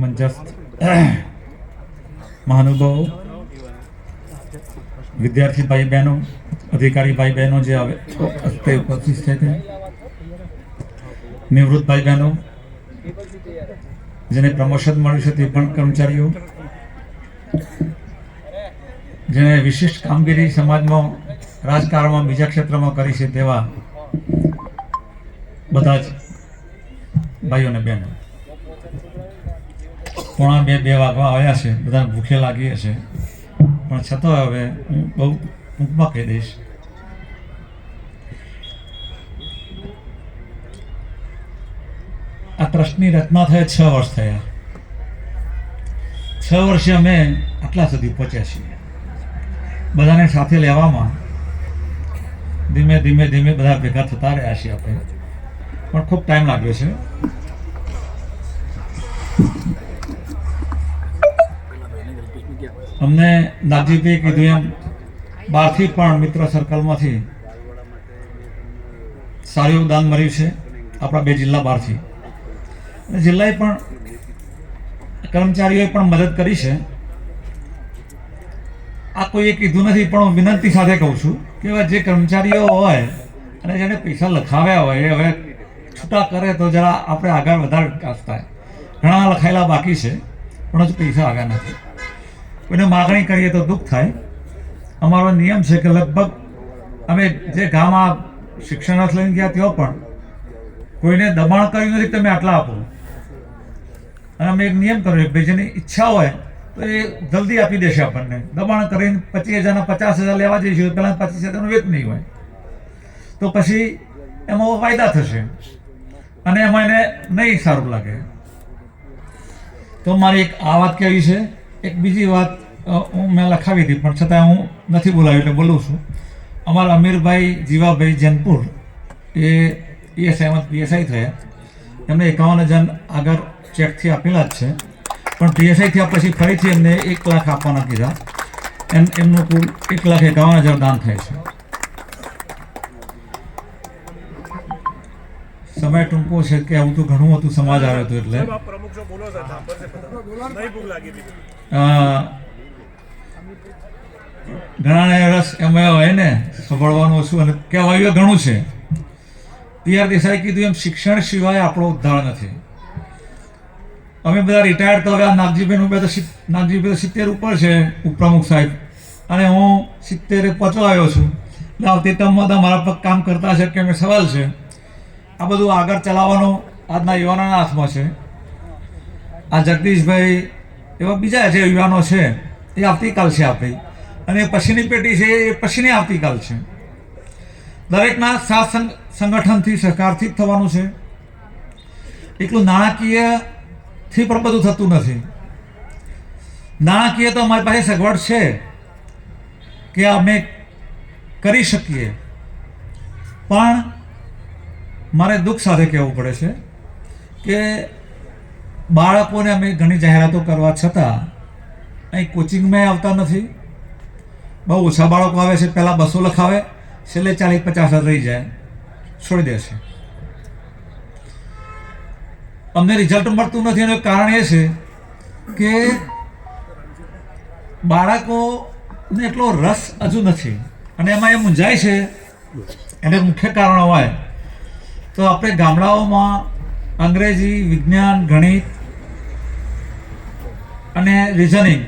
મંચસ્થ મહાનુભાવો, વિદ્યાર્થી ભાઈ બહેનો અધિકારી ભાઈ બહેનો જે તે ઉપસ્થિત છે તે નિવૃત્ત ભાઈ બહેનો જેને પ્રમોશન મળ્યું છે તે પણ કર્મચારીઓ, જેણે વિશિષ્ટ કામગીરી સમાજમાં, રાજકારણમાં, બીજા ક્ષેત્રમાં કરી છે તેવા બધા જ ભાઈઓ અને બહેનો. પોણા બે બે વાગવા આવ્યા છે. બધા ભૂખે લાગી હશે પણ છતાં હવે હું બહુ ટૂંકમાં કહી દઈશ. આ ટ્રસ્ટની રચના થયા છ વર્ષ થયા. છ વર્ષે અમે આટલા સુધી પહોંચ્યા છીએ. બધાને સાથે લેવામાં ધીમે ધીમે ધીમે બધા ભેગા થતા રહ્યા છીએ આપણે. પણ ખૂબ ટાઈમ લાગ્યો છે. અમને નાજીભાઈ કીધું એમ, બહારથી પણ મિત્ર સર્કલમાંથી સારું એવું દાન મળ્યું છે આપણા બે જિલ્લા બહારથી. અને જિલ્લાએ પણ કર્મચારીઓએ પણ મદદ કરી છે. આ કોઈએ કીધું નથી, પણ હું વિનંતી સાથે કહું છું કે જે કર્મચારીઓ હોય અને જેને પૈસા લખાવ્યા હોય, એ હવે છૂટા કરે તો જરા આપણે આગળ વધારે વિકાસ ઘણા લખાયેલા બાકી છે, પણ હજુ પૈસા આવ્યા નથી. કોઈને માગણી કરીએ તો દુઃખ થાય. અમારો નિયમ છે કે લગભગ અમે જે ગામમાં શિક્ષણાર્થ લઈને ગયા ત્યાં પણ કોઈને દબાણ કર્યું નથી તમે આટલા આપો. અને અમે એક નિયમ કર્યો કે જેની ઈચ્છા હોય તો એ જલ્દી આપી દેશે આપણને. દબાણ કરીને પચીસ હજારના પચાસ હજાર લેવા જઈશું પહેલાં પચીસ હજારનું વેત નહીં હોય. તો પછી એમાં ફાયદા થશે. અને એમાં એને નહીં સારું લાગે. તો મારી એક આ વાત કહેવી છે. એક બીજી વાત હું મેં લખાવી હતી, પણ છતાં હું નથી બોલાવ્યું એટલે બોલું છું. અમારા અમીરભાઈ જીવાભાઈ જનપુર એ પીએસઆઈમાં પીએસઆઈ થયા. એમને એકાવન હજાર આગળ ચેકથી આપેલા જ છે. પણ પીએસઆઈ થયા પછી ફરીથી એમને એક લાખ આપવાના કીધા. એમ, એમનું કુલ એક લાખ એકાવન હજાર દાન થાય છે. સમય ટૂંકો છે કે આવું તો ઘણું હતું સમાજ આવ્યો હતો. એટલે ઘણાને રસ એમાં હોય ને સંભાળવાનું ઓછું અને કહેવાયું ઘણું છે. પીઆર દેસાઈ કીધું એમ શિક્ષણ સિવાય આપણો ઉદ્ધાર નથી. અમે બધા રિટાયર્ડ તો હવે આ નાગજીભાઈ બે તો નાગજીભાઈ તો સિત્તેર ઉપર છે ઉપપ્રમુખ સાહેબ. અને હું સિત્તેરે પહોંચવા આવ્યો છું. એટલે આવતી તમમાં મારા પર કામ કરતા છે કે મેં સવાલ છે. આ બધું આગળ ચલાવવાનું આજના યુવાનોના હાથમાં છે. આ જગદીશભાઈ એવા બીજા જે યુવાનો છે, એ આવતીકાલ છે આપણી. અને પછીની પેઢી છે, એ પછીની આવતીકાલ છે. દરેકના સાથ સંગ- સંગઠનથી સહકારથી જ થવાનું છે. એટલું નાણાકીયથી પણ બધું થતું નથી. નાણાકીય તો અમારી પાસે સગવડ છે કે અમે કરી શકીએ. પણ મારે દુઃખ સાથે કહેવું પડે છે કે બાળકોને અમે ઘણી જાહેરાતો કરવા છતાં અહીં કોચિંગમાં આવતા નથી. બહુ ઓછા બાળકો આવે છે, પહેલાં બસો લખાવે, છેલ્લે ચાલીસ પચાસ હજાર રહી જાય. છોડી દે છે. અમને રિઝલ્ટ મળતું નથી, એનું કારણ એ છે કે બાળકોને એટલો રસ હજુ નથી. અને એમાં એ મૂંઝાય છે, એને મુખ્ય કારણ હોય. તો આપણે ગામડાઓમાં અંગ્રેજી વિજ્ઞાન ગણિત અને રિઝનિંગ